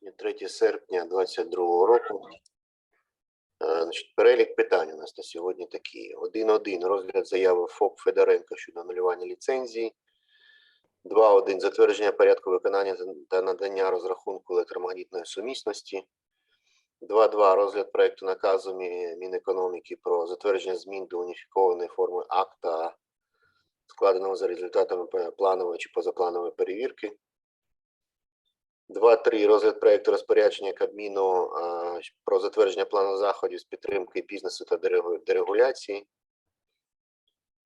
Сьогодні 3 серпня 2022 року. Е, Значить, перелік питань у нас на сьогодні такі. 1.1. Розгляд заяви ФОП Федоренко щодо анулювання ліцензії. 2.1. Затвердження порядку виконання та надання розрахунку електромагнітної сумісності. 2.2. Розгляд проекту наказу Мінекономіки про затвердження змін до уніфікованої форми акта, складеного за результатами планової чи позапланової перевірки. 2.3. Розгляд проекту розпорядження Кабміну а, про затвердження плану заходів з підтримки бізнесу та дерегу- дерегуляції.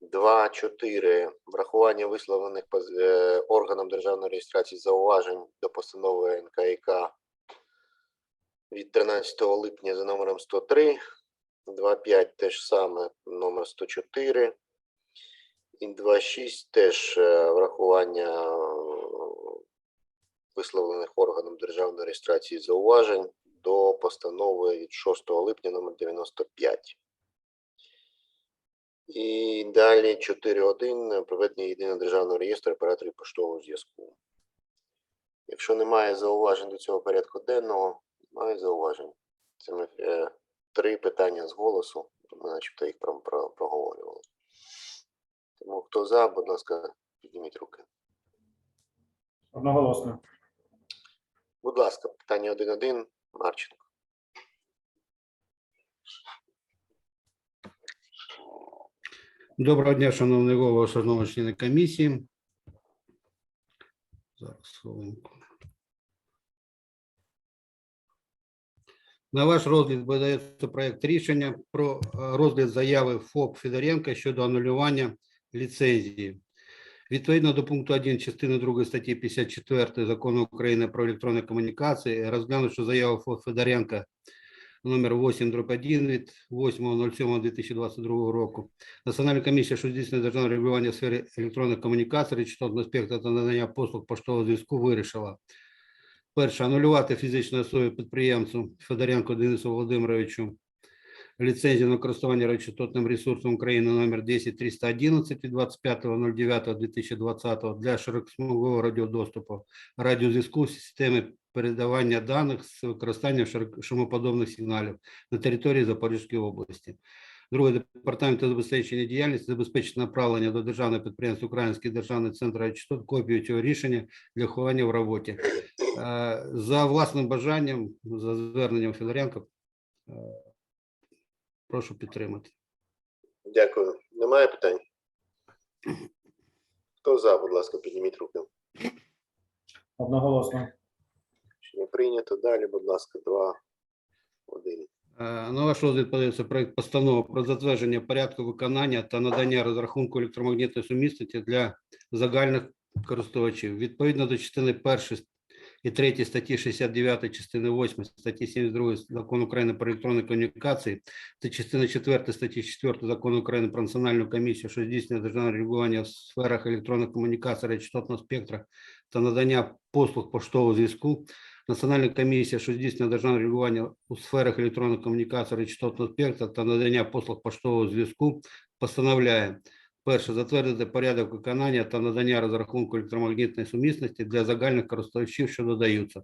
2.4. Врахування висловлених е, органом державної реєстрації зауважень до постанови НКК від 13 липня за номером 103. 2.5 теж саме номер 104. І 2.6 теж е, врахування висловлених органом державної реєстрації зауважень до постанови від 6 липня номер 95. І далі 4.1 проведення єдиного державного реєстру операторів поштового зв'язку. Якщо немає зауважень до цього порядку денного, немає зауважень. Це е, три питання з голосу, ми начебто їх про- про- проговорювали. Тому хто за, будь ласка, підніміть руки. Одноголосно. Будь ласка, питання 1.1, Марченко. Доброго дня, шановний голово, шановні члени комісії. Зараз хвилинку. На ваш розгляд видається проект рішення про е, розгляд заяви ФОП Федоренка щодо анулювання ліцензії. Відповідно до пункту 1 частини 2 статті 54 Закону України про електронні комунікації, розглянувши заяву Федоренка номер 8 дроб 1 від 8.07.2022 року, Національна комісія, що здійснює державне регулювання в сфері електронних комунікацій, частотного спектра та надання послуг поштового зв'язку вирішила. Перше, анулювати фізичної особи підприємцю Федоренко Денису Володимировичу ліцензію на користування радіочастотним ресурсом України номер 10311 від 25.09.2020 для широкосмугового радіодоступу, радіозв'язку системи передавання даних з використанням шумоподобних сигналів на території Запорізької області. Друге, департамент забезпечення діяльності забезпечить направлення до державного підприємства Український державний центр радіочастот копію цього рішення для ховання в роботі. Е, За власним бажанням, за зверненням Федоренко, е, прошу підтримати. Дякую. Немає питань? Хто за, будь ласка, підніміть руки. Одноголосно. Чи не прийнято? Далі, будь ласка, 2, 1. Е, На ваш розгляд подається проект постанови про затвердження порядку виконання та надання розрахунку електромагнітної сумісності для загальних користувачів. Відповідно до частини 1 і 3 статті 69, частини 8 статті 72 Закону України про електронні комунікації та частини 4 статті 4 Закону України про національну комісію, що здійснює державне регулювання в сферах електронних комунікацій, радіочастотного спектра та надання послуг поштового зв'язку, Національна комісія, що здійснює державне регулювання у сферах електронних комунікацій, радіочастотного спектра та надання послуг поштового зв'язку, постановляє Перше затвердити порядок виконання та надання розрахунку електромагнітної сумісності для загальних користувачів, що додаються.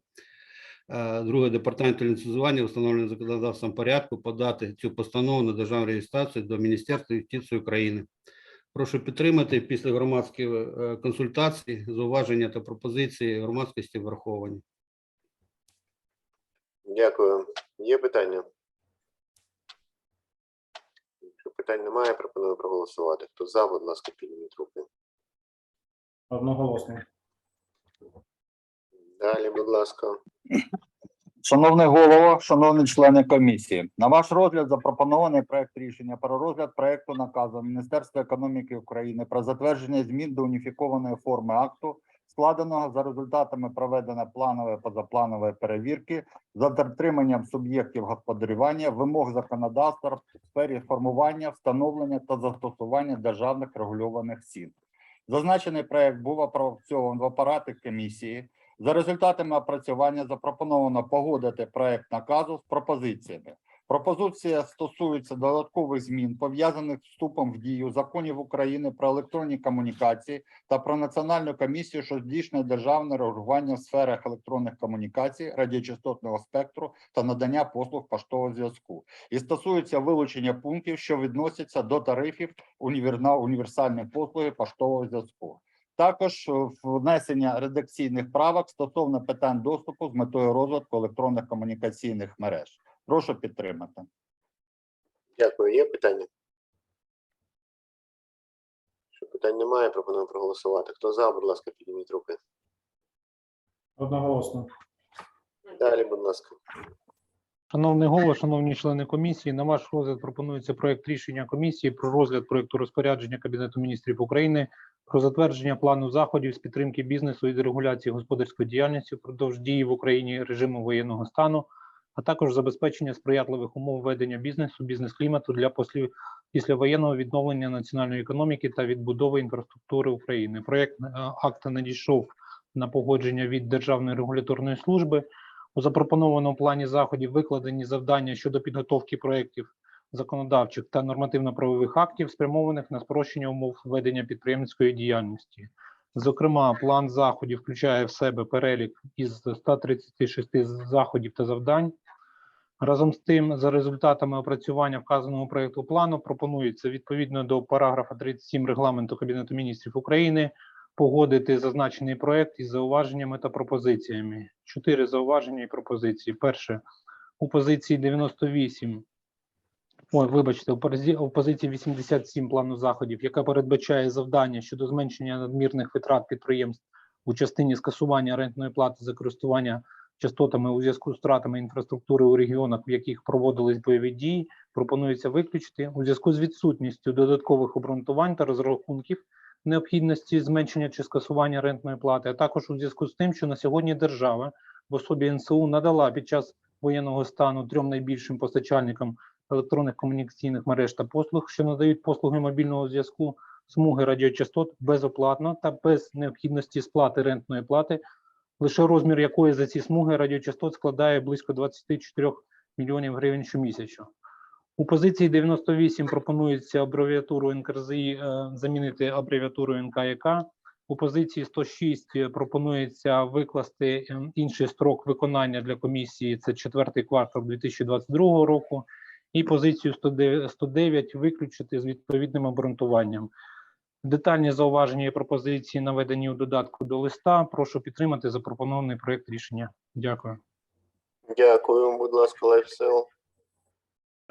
Е, Друге, департамент ліцензування встановлений законодавством порядку подати цю постанову на державну реєстрацію до Міністерства юстиції України. Прошу підтримати після громадських е, консультацій, зауваження та пропозиції громадськості враховані. Дякую. Є питання? Якщо питань немає, пропоную проголосувати. Хто за, будь ласка, підніміть руки. Одноголосно. Далі, будь ласка. Шановний голово, шановні члени комісії, на ваш розгляд запропонований проект рішення про розгляд проекту наказу Міністерства економіки України про затвердження змін до уніфікованої форми акту, складеного за результатами проведення планової позапланової перевірки за дотриманням суб'єктів господарювання вимог законодавства в сфері формування, встановлення та застосування державних регульованих цін. Зазначений проект був опрацьований в апараті комісії. За результатами опрацювання запропоновано погодити проект наказу з пропозиціями Пропозиція стосується додаткових змін, пов'язаних з вступом в дію законів України про електронні комунікації та про національну комісію, що здійснює державне регулювання в сферах електронних комунікацій, радіочастотного спектру та надання послуг поштового зв'язку, і стосується вилучення пунктів, що відносяться до тарифів універсальної послуги поштового зв'язку. Також е, внесення редакційних правок стосовно питань доступу з метою розвитку електронних комунікаційних мереж. Прошу підтримати. Дякую. Є питання? Якщо питань немає, пропоную проголосувати. Хто за, будь ласка, підніміть руки. Одноголосно. Далі, будь ласка. Шановний голова, шановні члени комісії, на ваш розгляд пропонується проект рішення комісії про розгляд проекту розпорядження Кабінету міністрів України про затвердження плану заходів з підтримки бізнесу і дерегуляції господарської діяльності впродовж дії в Україні режиму воєнного стану, а також забезпечення сприятливих умов ведення бізнесу, бізнес-клімату для послі... післявоєнного відновлення національної економіки та відбудови інфраструктури України. Проект е, акта надійшов на погодження від Державної регуляторної служби. У запропонованому плані заходів викладені завдання щодо підготовки проєктів законодавчих та нормативно-правових актів, спрямованих на спрощення умов ведення підприємницької діяльності. Зокрема, план заходів включає в себе перелік із 136 заходів та завдань. Разом з тим, за результатами опрацювання вказаного проєкту плану, пропонується відповідно до параграфа 37 регламенту Кабінету міністрів України погодити зазначений проект із зауваженнями та пропозиціями. Чотири зауваження і пропозиції. Перше, у позиції 98, ой, вибачте, у позиції 87 плану заходів, яка передбачає завдання щодо зменшення надмірних витрат підприємств у частині скасування рентної плати за користування частотами у зв'язку з втратами інфраструктури у регіонах, в яких проводились бойові дії, пропонується виключити у зв'язку з відсутністю додаткових обґрунтувань та розрахунків необхідності зменшення чи скасування рентної плати, а також у зв'язку з тим, що на сьогодні держава в особі НСУ надала під час воєнного стану трьом найбільшим постачальникам електронних комунікаційних мереж та послуг, що надають послуги мобільного зв'язку, смуги радіочастот безоплатно та без необхідності сплати рентної плати, лише розмір якої за ці смуги радіочастот складає близько 24 мільйонів гривень щомісячно. У позиції 98 пропонується абревіатуру НКРЗІ е, замінити абревіатурою НКЯК. У позиції 106 пропонується викласти е, інший строк виконання для комісії. Це четвертий квартал 2022 року. І позицію 109 109 виключити з відповідним обґрунтуванням. Детальні зауваження і пропозиції наведені у додатку до листа. Прошу підтримати запропонований проект рішення. Дякую. Дякую, будь ласка, Лайфсел.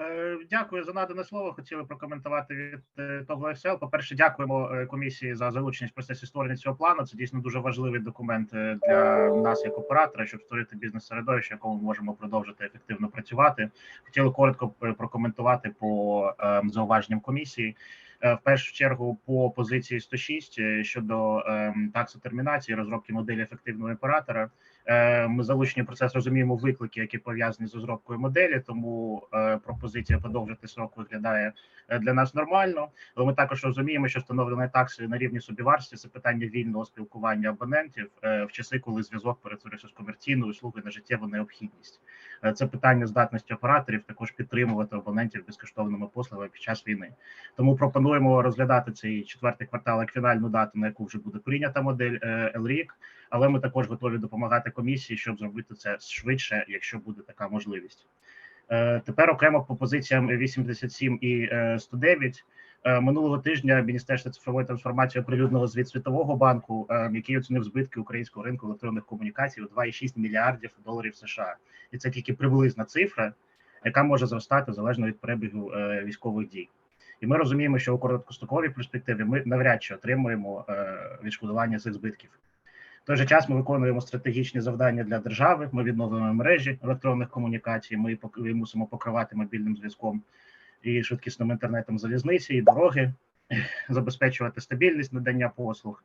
Е, Дякую за надане слово. Хотіли прокоментувати від е, того СЛ. По-перше, дякуємо е, комісії за залученість в процесі створення цього плану. Це дійсно дуже важливий документ для нас як оператора, щоб створити бізнес-середовище, якому ми можемо продовжити ефективно працювати. Хотіли коротко прокоментувати по е, зауваженням комісії. Е, В першу чергу по позиції 106 е, щодо е, таксотермінації, розробки моделі ефективного оператора. Е, Ми залучені процес розуміємо виклики, які пов'язані з розробкою моделі. Тому пропозиція подовжити срок виглядає для нас нормально. Але ми також розуміємо, що встановлення такси на рівні собівартості це питання вільного спілкування абонентів в часи, коли зв'язок перетворився з комерційної услуги на життєву необхідність. Е, Це питання здатності операторів також підтримувати абонентів безкоштовними послугами під час війни. Тому пропонуємо розглядати цей четвертий квартал як фінальну дату, на яку вже буде прийнята модель е, ЛРІК. Але ми також готові допомагати комісії, щоб зробити це швидше, якщо буде така можливість. Е, Тепер окремо по позиціям 87 і е, 109. Е, Минулого тижня Міністерство цифрової трансформації оприлюднило звіт Світового банку, е, який оцінив збитки українського ринку електронних комунікацій у 2,6 мільярдів доларів США, і це тільки приблизна цифра, яка може зростати залежно від перебігу е, військових дій. І ми розуміємо, що у короткостроковій перспективі ми навряд чи отримуємо відшкодування цих збитків. В той же час ми виконуємо стратегічні завдання для держави. Ми відновлюємо мережі електронних комунікацій. Ми мусимо покривати мобільним зв'язком і швидкісним інтернетом залізниці, і дороги, забезпечувати стабільність надання послуг.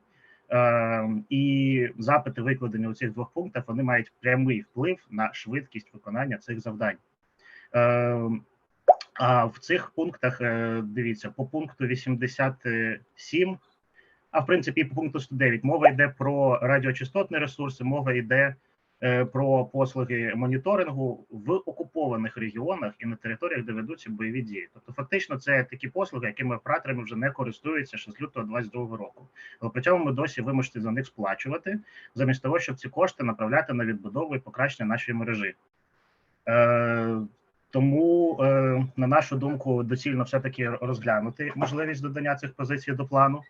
Е, і запити, викладені у цих двох пунктах, вони мають прямий вплив на швидкість виконання цих завдань. Е, а в цих пунктах е, дивіться по пункту 87, а в принципі по пункту 109 мова йде про радіочастотні ресурси, мова йде про послуги моніторингу в окупованих регіонах і на територіях, де ведуться бойові дії. Тобто, фактично, це такі послуги, якими операторами вже не користуються ще з лютого 2022 року. Але при цьому ми досі вимушені за них сплачувати, замість того, щоб ці кошти направляти на відбудову і покращення нашої мережі. Е, тому, е, на нашу думку, доцільно все-таки розглянути можливість додання цих позицій до плану.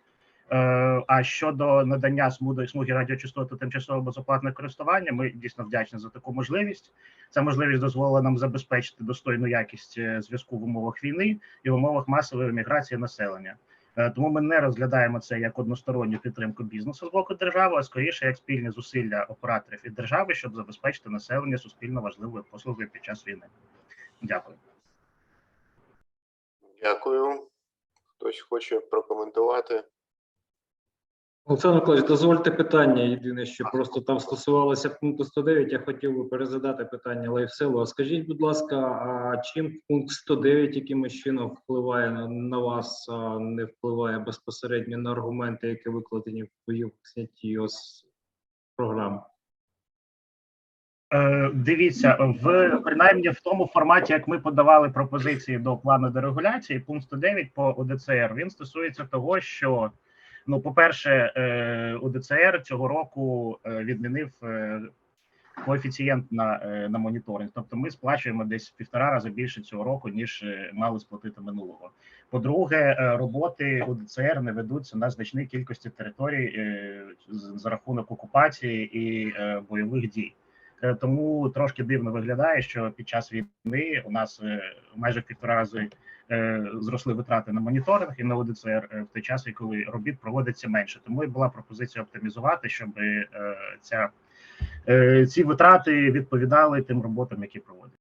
Е, А щодо надання смуги, смуги радіочастоти тимчасово безоплатне користування, ми дійсно вдячні за таку можливість. Ця можливість дозволила нам забезпечити достойну якість е, зв'язку в умовах війни і в умовах масової міграції населення. Е, Тому ми не розглядаємо це як односторонню підтримку бізнесу з боку держави, а скоріше як спільні зусилля операторів і держави, щоб забезпечити населення суспільно важливою послугою під час війни. Дякую. Дякую. Хтось хоче прокоментувати? Олександр Миколаївич, дозвольте питання. Єдине, що просто там стосувалося пункту 109, я хотів би перезадати питання Лайфселу. А скажіть, будь ласка, а чим пункт 109 якимось чином впливає на, вас, а не впливає безпосередньо на аргументи, які викладені в твоїй знятті ось програм? Е, Дивіться, в принаймні в тому форматі, як ми подавали пропозиції до плану дерегуляції, пункт 109 по ОДЦР, він стосується того, що ну, по-перше, е, ОДЦР цього року е, відмінив е, коефіцієнт на, на моніторинг. Тобто ми сплачуємо десь півтора рази більше цього року, ніж мали сплатити минулого. По-друге, роботи ОДЦР не ведуться на значній кількості територій за рахунок окупації і бойових дій. Тому трошки дивно виглядає, що під час війни у нас майже в півтора рази зросли витрати на моніторинг і на ОДЦР е, в той час, коли робіт проводиться менше. Тому і була пропозиція оптимізувати, щоб е, ця е, ці витрати відповідали тим роботам, які проводять.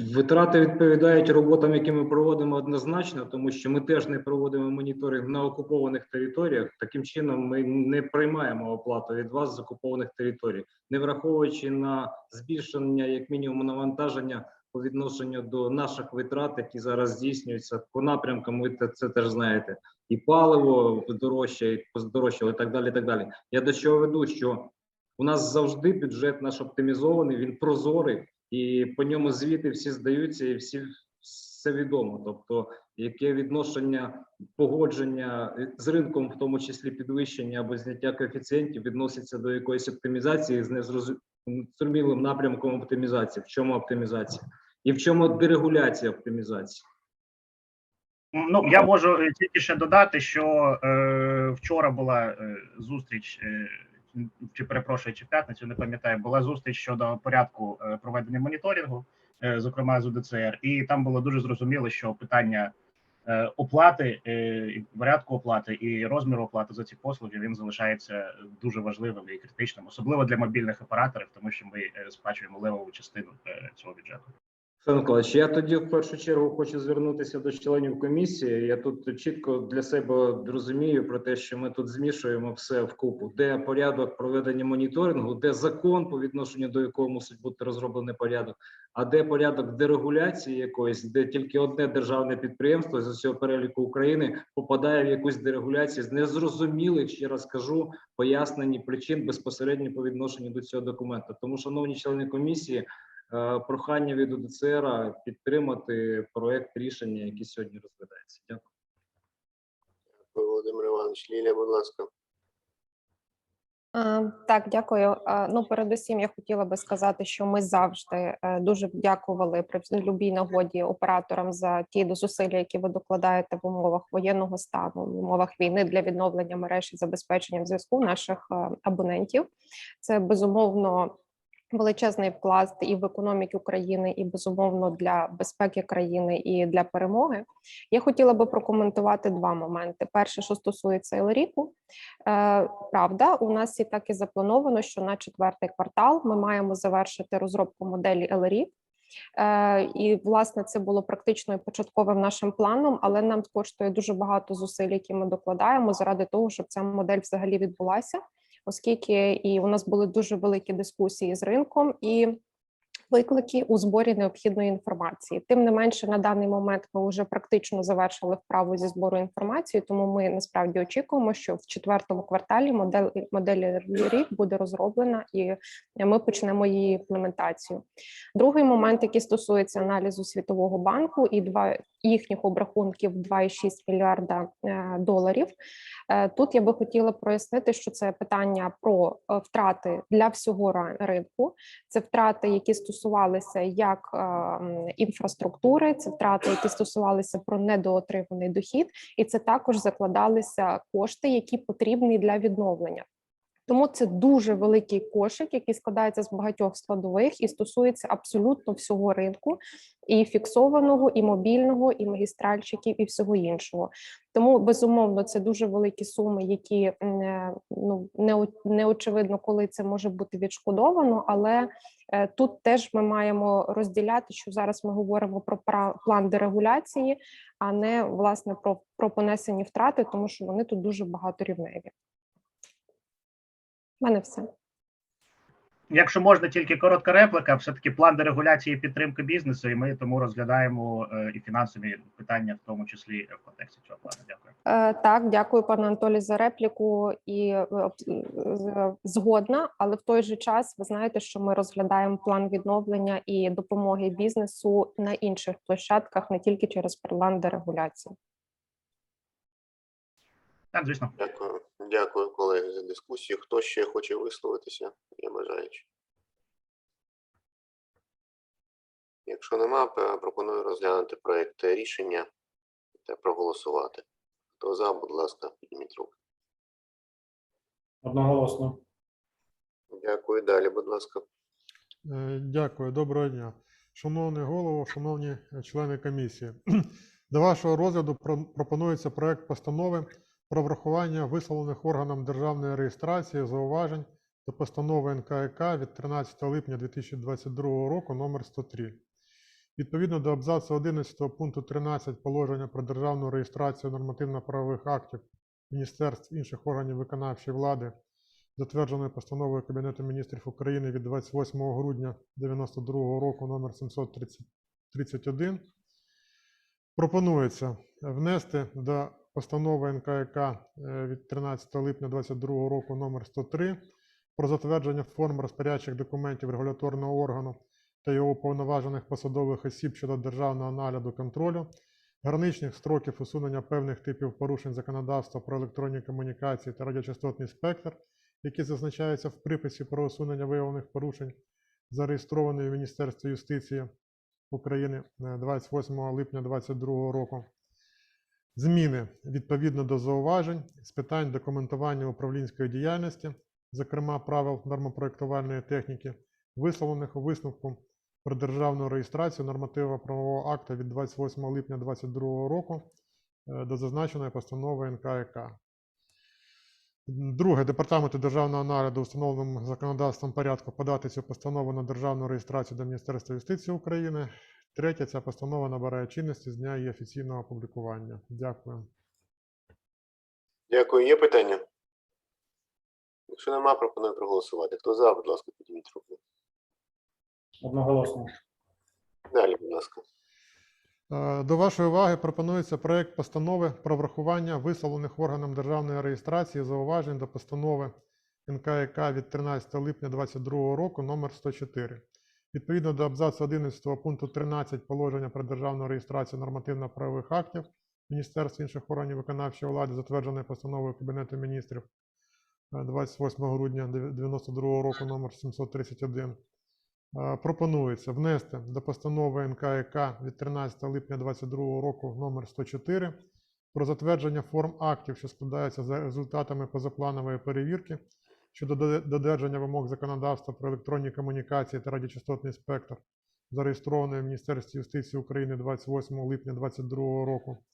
Витрати відповідають роботам, які ми проводимо однозначно, тому що ми теж не проводимо моніторинг на окупованих територіях. Таким чином, ми не приймаємо оплату від вас з окупованих територій, не враховуючи на збільшення як мінімум навантаження по відношенню до наших витрат, які зараз здійснюються по напрямкам. Ви це теж знаєте, і паливо дорожче, і здорожчало, і так далі. і Так далі. Я до чого веду, що у нас завжди бюджет наш оптимізований, він прозорий і по ньому звіти всі здаються, і всі все відомо. Тобто, яке відношення погодження з ринком, в тому числі підвищення або зняття коефіцієнтів, відноситься до якоїсь оптимізації з незрозумілим напрямком оптимізації. В чому оптимізація? І в чому дерегуляція оптимізації? Ну я можу е, тільки ще додати, що е, вчора була е, зустріч, е, чи перепрошую, чи п'ятницю, не пам'ятаю, була зустріч щодо порядку е, проведення моніторингу, е, зокрема з УДЦР, і там було дуже зрозуміло, що питання е, оплати, е, порядку оплати і розміру оплати за ці послуги він залишається дуже важливим і критичним, особливо для мобільних операторів, тому що ми сплачуємо левову частину цього бюджету. Миколаївич, я тоді в першу чергу хочу звернутися до членів комісії. Я тут чітко для себе розумію про те, що ми тут змішуємо все вкупу, де порядок проведення моніторингу, де закон по відношенню до якого мусить бути розроблений порядок, а де порядок дерегуляції якоїсь, де тільки одне державне підприємство з усього переліку України попадає в якусь дерегуляцію з незрозумілих, ще раз кажу, пояснені причин безпосередньо по відношенню до цього документу. Тому, шановні члени комісії. Е, прохання від УДЦР підтримати проект рішення, який сьогодні розглядається. Дякую. Володимир Іванович, Лілія, будь ласка. Е, Так, дякую. Е, Ну, передусім, я хотіла би сказати, що ми завжди дуже дякували при любій нагоді операторам за ті зусилля, які ви докладаєте в умовах воєнного стану, в умовах війни для відновлення мереж і забезпечення зв'язку наших абонентів. Це безумовно. Величезний вклад і в економіку України, і безумовно для безпеки країни і для перемоги. Я хотіла би прокоментувати два моменти. Перше, що стосується Елеріку, Е, Правда, у нас і так і заплановано, що на четвертий квартал ми маємо завершити розробку моделі LRI. Е, І власне це було практично і початковим нашим планом, але нам коштує дуже багато зусиль, які ми докладаємо заради того, щоб ця модель взагалі відбулася, оскільки і у нас були дуже великі дискусії з ринком і. Виклики у зборі необхідної інформації. Тим не менше, на даний момент ми вже практично завершили вправу зі збору інформації, тому ми насправді очікуємо, що в четвертому кварталі модель модель рік буде розроблена і ми почнемо її імплементацію. Другий момент, який стосується аналізу світового банку і два їхніх обрахунків 2,6 мільярда е, доларів. Е, Тут я би хотіла прояснити, що це питання про е, втрати для всього ринку. Це втрати, які стосувалися як е, інфраструктури, це втрати, які стосувалися про недоотриманий дохід, і це також закладалися кошти, які потрібні для відновлення. Тому це дуже великий кошик, який складається з багатьох складових і стосується абсолютно всього ринку, і фіксованого, і мобільного, і магістральчиків, і всього іншого. Тому безумовно це дуже великі суми, які е, ну не не очевидно, коли це може бути відшкодовано. Але е, тут теж ми маємо розділяти, що зараз ми говоримо про план дерегуляції, а не власне про, про понесені втрати, тому що вони тут дуже багаторівневі. У мене все. Якщо можна, тільки коротка репліка, все-таки план дерегуляції і підтримки бізнесу, і ми тому розглядаємо е, і фінансові питання, в тому числі в контексті цього плану. Дякую. Е, Так, дякую, пане Анатолій, за репліку і е, згодна. Але в той же час ви знаєте, що ми розглядаємо план відновлення і допомоги бізнесу на інших площадках, не тільки через план дерегуляції. Так, звісно. Дякую. Дякую, колеги, за дискусію. Хто ще хоче висловитися? Я бажаючи. Якщо нема, пропоную розглянути проект рішення та проголосувати. Хто за, будь ласка, підніміть руку. Одноголосно. Дякую. Далі, будь ласка. Е, Дякую, доброго дня. Шановний голово, шановні члени комісії. До вашого розгляду пропонується проект постанови про врахування висловлених органам державної реєстрації зауважень до постанови НКК від 13 липня 2022 року номер 103. Відповідно до абзацу 11 пункту 13 положення про державну реєстрацію нормативно-правових актів міністерств інших органів виконавчої влади затвердженої постановою Кабінету міністрів України від 28 грудня 1992 року номер 731, пропонується внести до постанови НКК е, від 13 липня 2022 року номер 103 про затвердження форм розпорядчих документів регуляторного органу та його уповноважених посадових осіб щодо державного нагляду контролю, граничних строків усунення певних типів порушень законодавства про електронні комунікації та радіочастотний спектр, які зазначаються в приписі про усунення виявлених порушень, зареєстрованої в Міністерстві юстиції України е, 28 липня 2022 року. Зміни відповідно до зауважень з питань документування управлінської діяльності, зокрема правил нормопроектувальної техніки, висловлених у висновку про державну реєстрацію нормативно-правового акта від 28 липня 2022 року е, до зазначеної постанови НКК. Друге, департаменту державного нагляду встановленому законодавством порядку подати цю постанову на державну реєстрацію до Міністерства юстиції України. Третє, ця постанова набирає чинності з дня її офіційного опублікування. Дякую. Дякую. Є питання? Якщо нема, пропоную проголосувати. Хто за, будь ласка, підніміть руку. Одноголосно. Далі, будь ласка. Е, До вашої уваги пропонується проект постанови про врахування висловлених органам державної реєстрації зауважень до постанови НКК від 13 липня 2022 року номер 104. Відповідно до абзацу 11 пункту 13 положення про державну реєстрацію нормативно-правових актів Міністерств інших органів виконавчої влади, затвердженої постановою Кабінету міністрів е, 28 грудня 1992 року номер 731, Е, Пропонується внести до постанови НКК від 13 липня 2022 року номер 104 про затвердження форм актів, що складаються за результатами позапланової перевірки щодо доде- додержання вимог законодавства про електронні комунікації та радіочастотний спектр, зареєстрованої в Міністерстві юстиції України 28 липня 2022 року.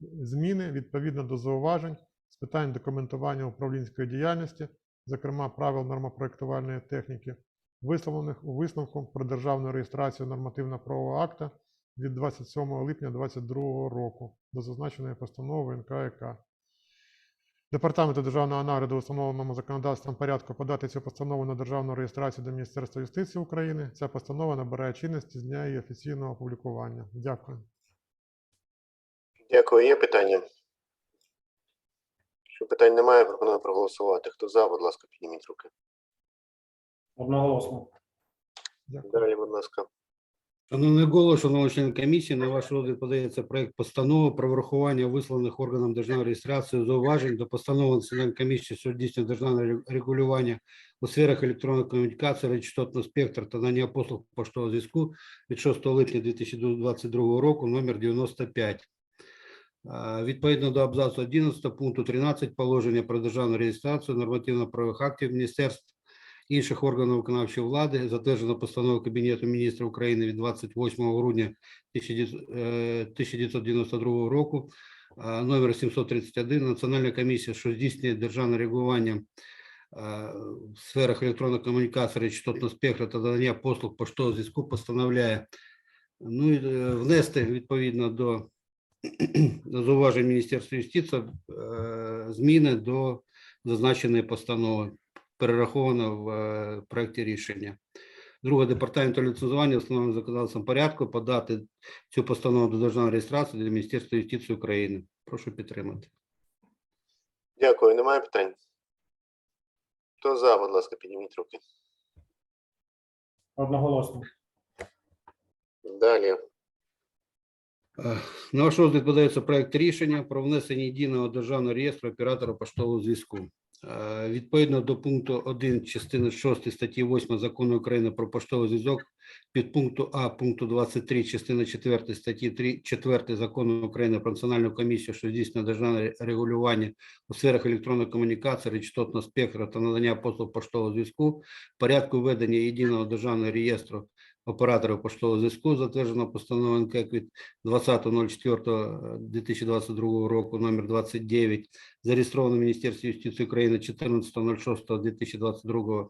Зміни відповідно до зауважень з питань документування управлінської діяльності, зокрема правил нормопроектувальної техніки, висловлених у висновку про державну реєстрацію нормативно-правового акта від 27 липня 2022 року до зазначеної постанови НКК. Департаменту державного нагляду у встановленому законодавством порядку подати цю постанову на державну реєстрацію до Міністерства юстиції України. Ця постанова набирає чинності з дня її офіційного опублікування. Дякую. Дякую. Є питання? Якщо питань немає, пропоную проголосувати. Хто за, будь ласка, підніміть руки. Одноголосно. Дякую. Далі, будь ласка. Шановний голово, шановні члени комісії, на ваш розгляд подається проект постанови про врахування висловлених органом державної реєстрації зауважень до постанови Національної комісії, що здійснює державне регулювання у сферах електронної комунікації, радіочастотного спектру та надання послуг поштового зв'язку від 6 липня 2022 року, номер 95. А, Відповідно до абзацу 11 пункту 13 положення про державну реєстрацію нормативно-правових актів міністерств інших органів виконавчої влади, затверджено постановою Кабінету міністрів України від 28 грудня 1992 року, а, номер 731, Національна комісія, що здійснює державне регулювання в сферах електронної комунікації, частотного спектру та надання послуг поштового зв'язку постановляє. Ну, е, внести відповідно до зауважень Міністерства юстиції е, зміни до зазначеної постанови перераховано в е, проекті рішення. Друге, департаменту ліцензування встановленим законодавством порядку подати цю постанову до державної реєстрації до Міністерства юстиції України. Прошу підтримати. Дякую. Немає питань? Хто за, будь ласка, підніміть руки. Одноголосно. Далі. Е, На ваш розгляд подається проект рішення про внесення єдиного державного реєстру оператора поштового зв'язку. Е, Відповідно до пункту 1 частини 6 статті 8 Закону України про поштовий зв'язок, під пункту А пункту 23 частини 4 статті 3, 4 Закону України про Національну комісію, що здійснює державне регулювання у сферах електронної комунікації, речотного спектру та надання послуг поштового зв'язку, порядку ведення єдиного державного реєстру операторів поштового зв'язку, затверджено постановою НКЕК від 20.04.2022 року номер 29, зареєстровано в Міністерстві юстиції України 14.06.2022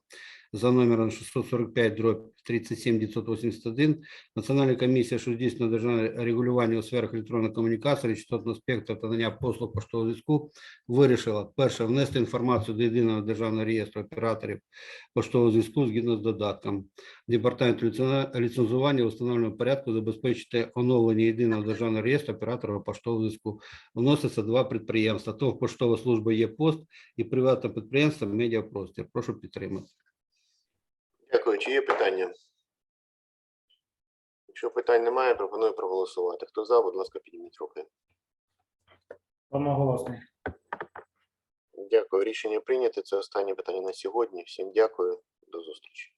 за номером 645 дроб 37 981. Національна комісія, що здійснює державне регулювання у сферах електронної комунікації, частотного спектру та послуг поштового зв'язку, вирішила перше внести інформацію до єдиного державного реєстру операторів поштового зв'язку згідно з додатком. Департамент ліцензування- у встановленому порядку забезпечити оновлення єдиного державного реєстру оператора поштового зв'язку. Вносяться два підприємства. ТОВ поштова служба є пост і приватне підприємство Медіапростір. Прошу підтримати. Дякую. Чи є питання? Якщо питань немає, пропоную проголосувати. Хто за, будь ласка, підніміть руки. Одноголосно. Дякую. Рішення прийнято. Це останнє питання на сьогодні. Всім дякую. До зустрічі.